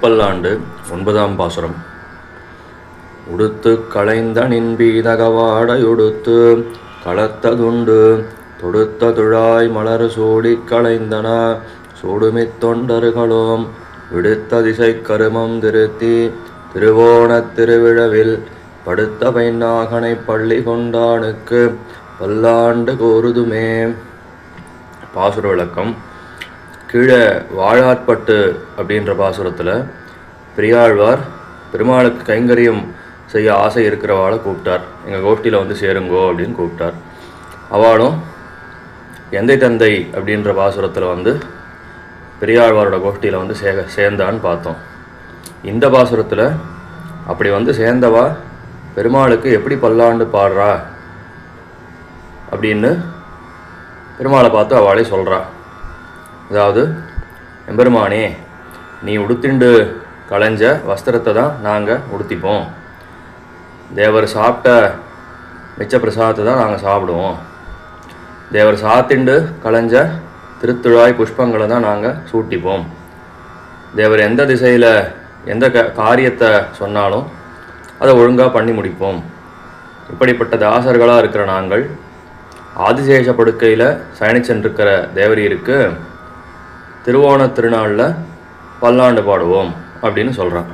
பல்லாண்டு ஒன்பதாம் பாசுரம். உடுத்து களைந்த நின்பீதகவாடையுடுத்து களத்ததுண்டு தொடுத்த துழாய் மலர் சூடி களைந்தன சூடுமித் தொண்டர்களும் விடுத்த திசை கருமம் திருத்தி திருவோணத் திருவிழவில் படுத்த பைநாகனை பள்ளி கொண்டானுக்கு பல்லாண்டு கூறுதுமே பாசுர விளக்கம். கீழே வாழாட்பட்டு அப்படின்ற பாசுரத்தில் பெரியாழ்வார் பெருமாளுக்கு கைங்கரியம் செய்ய ஆசை இருக்கிறவாளை கூப்பிட்டார். எங்கள் கோஷ்டியில் வந்து சேருங்கோ அப்படின்னு கூப்பிட்டார். அவளும் எந்தை தந்தை? அப்படின்ற பாசுரத்தில் வந்து பெரியாழ்வாரோட கோஷ்டியில் வந்து சே சேர்ந்தான்னு பார்த்தோம். இந்த பாசுரத்தில் அப்படி வந்து சேர்ந்தவா? பெருமாளுக்கு எப்படி பல்லாண்டு பாடுறா? அப்படின்னு பெருமாளை பார்த்து அவளே சொல்கிறா அதாவது எம்பெருமானே நீ உடுத்திண்டு களைஞ்ச வஸ்திரத்தை தான் நாங்கள் உடுத்திப்போம். தேவர் சாப்பிட்ட மிச்ச பிரசாதத்தை தான் நாங்கள் சாப்பிடுவோம். தேவர் சாத்திண்டு களைஞ்ச திருத்துழாய் புஷ்பங்களை தான் நாங்கள் சூட்டிப்போம். தேவர் எந்த திசையில் எந்த க காரியத்தை சொன்னாலும் அதை ஒழுங்காக பண்ணி முடிப்போம். இப்படிப்பட்ட தாசர்களாக இருக்கிற நாங்கள் ஆதிசேஷ படுக்கையில் சயனிச்சென்றிருக்கிற தேவரீருக்கு திருவோண திருநாளில் பல்லாண்டு பாடுவோம் அப்படின்னு சொல்கிறாங்க